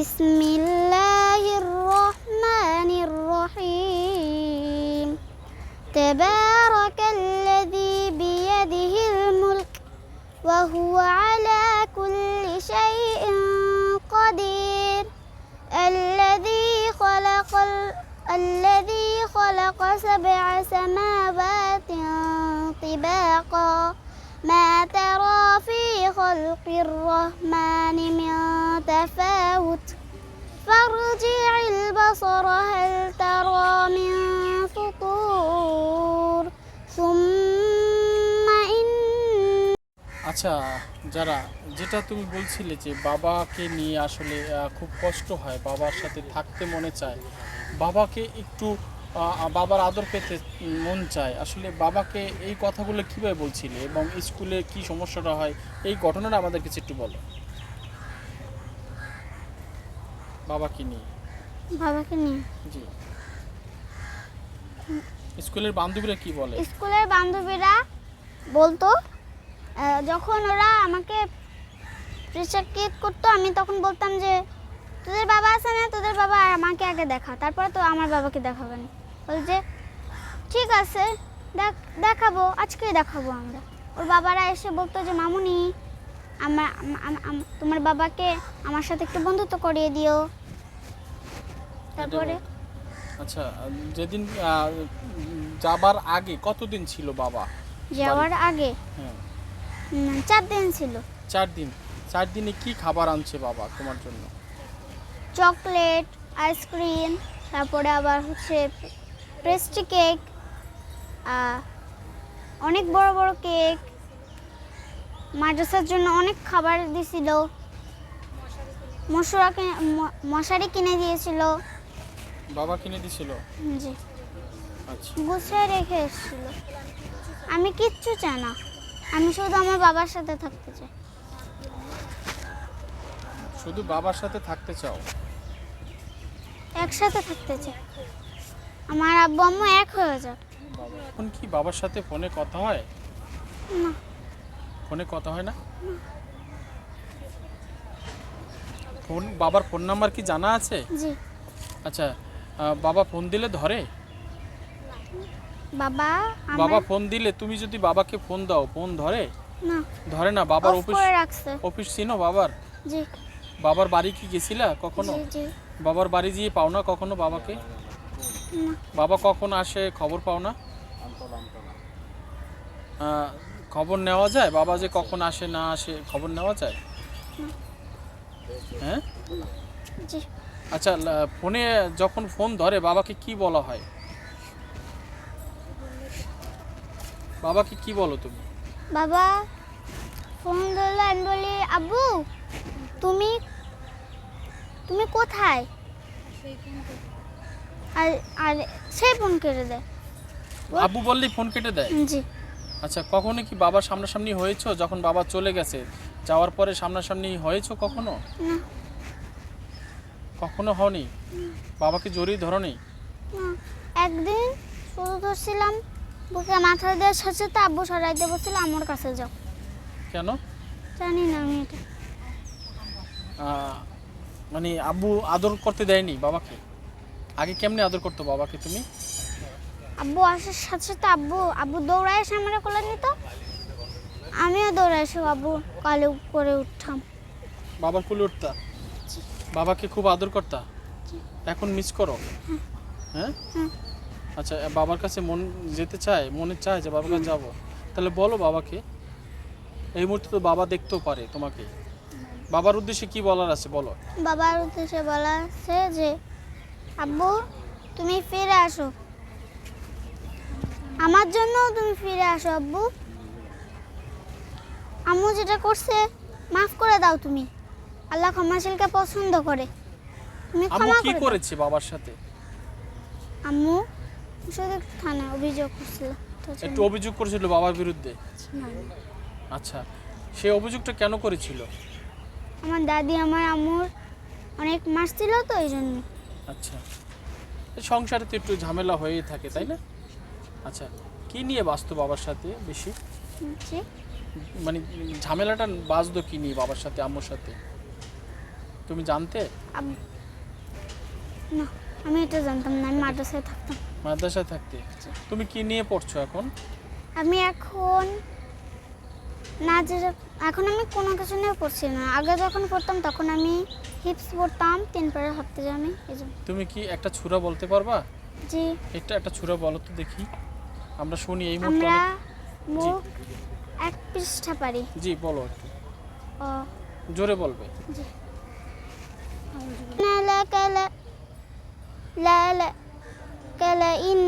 بسم الله الرحمن الرحيم. تبارك الذي بيده الملك وهو على كل شيء قدير. الذي خلق ال- الذي خلق سبع سماوات طباقا. ما ترى في خلق الرحمن من تفاوت فارجع البصر هل ترى من فطور ثم إن আচ্ছা যারা যেটা তুমি বলছিলে যে বাবাকে নিয়ে আসলে আহ, খুব কষ্ট হয় বাবার সাথে থাকতে মনে চায় বাবাকে একটু আহ, বাবার আদর পেতে মন চায়। আসলে বাবাকে এই কথাগুলো কীভাবে বলছিলে এবং স্কুলে কি সমস্যাটা হয়? এই ঘটনাটা আমাদের কাছে একটু বলো। বাবাকে নিয়ে। বাবাকে নিয়ে। জি। স্কুলের বান্ধবীরা কি বলে? স্কুলের বান্ধবীরা বলতো যখন ওরা আমাকে প্রেসারকেট করতো আমি তখন বলতাম যে তোদের বাবা আছে না? তোদের বাবা আমাকে আগে দেখা। তারপরে তো আমার বাবাকে দেখাবে না বলছে ঠিক আছে দেখ দেখাবো আজকেই দেখাবো আমরা। ওর বাবারা এসে বলতো যে মামুনি আমার আম- আম- আম- তোমার বাবাকে আমার সাথে একটু বন্ধুত্ব করিয়ে দিও। তারপরে আচ্ছা যেদিন যাবার আগে কতদিন ছিল বাবা? যাওয়ার আগে? হ্যাঁ। চার দিন ছিল। চার দিন। চার দিনে কি খাবার আনছে বাবা তোমার জন্য? চকলেট আইসক্রিম তারপরে আবার হচ্ছে পেস্ট্রি কেক অনেক বড় বড় কেক মাদ্রাসার জন্য অনেক খাবার দিছিল। কিনে মশারি কিনে দিয়েছিল। বাবা কিনে দিছিল? জি। আচ্ছা। গুছিয়ে রেখে এসেছিল। আমি কিচ্ছু চাই না। আমি শুধু আমার বাবার সাথে থাকতে চাই। শুধু বাবার সাথে থাকতে চাও? একসাথে থাকতে চাই। আমার আব্বু আম্মু এক হয়ে যাক। এখন কি বাবার সাথে ফোনে কথা হয়? না। ফোনে কথা হয় না? ফোন বাবার ফোন নাম্বার কি জানা আছে? জি। আচ্ছা আহ, বাবা ফোন দিলে ধরে? বাবা বাবা আমার ফোন দিলে তুমি যদি বাবাকে ফোন দাও ফোন ধরে? না। ধরে না বাবার অফ অফিস করে রাখছে। অফিস চিনো বাবার? জি। বাবার বাড়ি কি গেছিলা কখনো? জি জি। বাবার বাড়ি গিয়ে পাও না কখনো বাবাকে? বাবা কখন আসে খবর পাও না? খবর নেওয়া যায়? বাবা যে কখন আসে না আসে খবর নেওয়া যায়? হ্যাঁ? আচ্ছা ফোনে যখন ফোন ধরে বাবাকে কি বলা হয়? বাবাকে কি বলো তুমি? বাবা ফোন ধরলো আমি বলি আব্বু তুমি তুমি কোথায়? আর আর সেই ফোন কেটে দেয়। আব্বু বললেই ফোন কেটে দেয়? জি। আচ্ছা কখনো কি বাবার সামনাসামনি হয়েছো? যখন বাবা চলে গেছে যাওয়ার পরে সামনাসামনি হয়েছো কখনো? কখনো হওনি? বাবাকে জড়িয়ে ধরো নেই একদিন শুধু ধরছিলাম বুকে মাথা দেওয়ার সাথে সাথে আব্বু সরাই দিয়ে বলছিল আমার কাছে যাও। কেন? জানি না আমি এটা। মানে আব্বু আদর করতে দেয়নি বাবাকে? আগে কেমনে আদর করতো বাবাকে তুমি? আব্বু আসার সাথে সাথে আব্বু আব্বু দৌড়ায় এসে আমার কোলে নিত। আমিও দৌড়ায় এসে আব্বু কালে করে উঠতাম। বাবার কুলে উঠতা? বাবাকে খুব আদর করতা? এখন মিস করো? হ্যাঁ। হুম। আচ্ছা বাবার কাছে মন যেতে চায় মনে চায় যে বাবার কাছে যাব। তাহলে বলো বাবাকে এই মুহূর্তে তো বাবা দেখতেও পারে তোমাকে। বাবার উদ্দেশ্যে কি বলার আছে বলো? বাবার উদ্দেশ্যে বলা আছে যে আব্বু তুমি ফিরে আসো। আমার জন্য তুমি ফিরে আসো আব্বু। আম্মু যেটা করছে মাফ করে দাও তুমি। আল্লাহ ক্ষমাশীলকে পছন্দ করে। তুমি আম্মু ক্ষমা কি করে দাও। করেছে বাবার সাথে? আম্মু শুধু থানা অভিযোগ করছিল। তো একটু অভিযোগ করেছিল বাবার বিরুদ্ধে? না। আচ্ছা সেই অভিযোগটা কেন করেছিল? আমার দাদি আমার আম্মুর অনেক মারছিল তো এই জন্য। আচ্ছা। সংসারে তো একটু ঝামেলা হয়েই থাকে তাই না? আচ্ছা কি নিয়ে বাঁচতো বাবার সাথে বেশি? মানে ঝামেলাটা বাঁচতো কি নিয়ে বাবার সাথে আম্মুর সাথে? তুমি জানতে? না আমি এটা জানতাম না আমি মাদ্রাসায় থাকতাম। মাদ্রাসায় থাকতে? তুমি কি নিয়ে পড়ছো এখন? আমি এখন না যে এখন আমি কোনো কিছু নিয়ে পড়ছি না। আগে যখন পড়তাম তখন আমি হিপস পড়তাম তিন পারে হাঁটতে আমি তুমি কি একটা ছুরা বলতে পারবা? জি। একটা একটা ছুরা বলো তো দেখি। আমরা শুনি এই মুহূর্তে আমরা মুখ এক পৃষ্ঠা পারি। জি বলো একটু। জোরে বলবে। জি। লা কালা লা কালা ইন।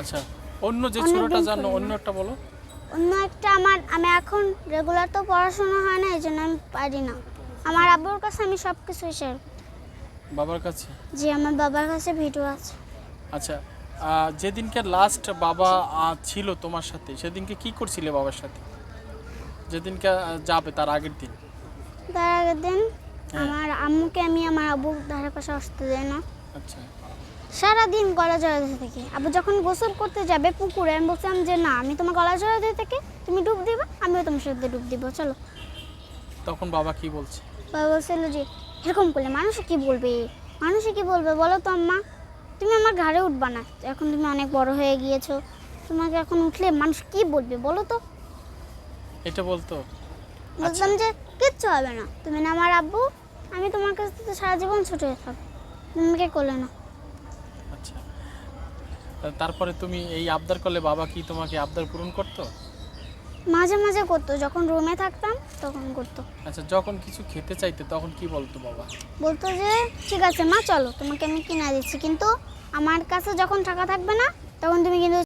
আচ্ছা অন্য যে ছুরাটা জানো অন্য একটা বলো। অন্য একটা আমার আমি এখন রেগুলার তো পড়াশোনা হয় না এই জন্য আমি পারি না। আমার আব্বুর কাছে আমি সব কিছু শেয়ার বাবার কাছে? জি আমার বাবার কাছে ভিডিও আছে। আচ্ছা যেদিনকে লাস্ট বাবা ছিল তোমার সাথে সেদিনকে কি করছিলে বাবার সাথে? যেদিনকে যাবে তার আগের দিন? তার আগের দিন হ্যাঁ। আমার আম্মুকে আমি আমার আব্বুর ধারে পাশে আসতে দেয় না। আচ্ছা। সারাদিন গলা জড়াতে থেকে। আবার যখন গোসল করতে যাবে পুকুরে আমি বলছিলাম যে না আমি তোমার গলা জড়াতে থেকে তুমি ডুব দিবা আমিও তোমার সাথে ডুব দিব চলো। তখন বাবা কি বলছে? বাবা বলছিল যে এরকম করলে মানুষে কি বলবে? মানুষে কি বলবে? বলো তো আম্মা। তুমি আমার ঘাড়ে উঠবা না। এখন তুমি অনেক বড় হয়ে গিয়েছো। তোমাকে এখন উঠলে মানুষ কি বলবে? বলো তো। এটা বলতো? বললাম যে কিচ্ছু হবে না। তুমি না আমার আব্বু আমি তোমার কাছ থেকে সারা জীবন ছোট হয়ে থাকব। তুমি আমাকে করলে না। আচ্ছা তারপরে তুমি এই আবদার করলে বাবা কি তোমাকে আবদার পূরণ করতো? মাঝে মাঝে করতো যখন রুমে থাকতাম তখন করতো। আচ্ছা যখন কিছু খেতে চাইতে তখন কি বলতো বাবা? বলতো যে ঠিক আছে মা চলো তোমাকে আমি কিনে দিচ্ছি। কিন্তু আমার কাছে যখন টাকা থাকবে না তখন তুমি কিন্তু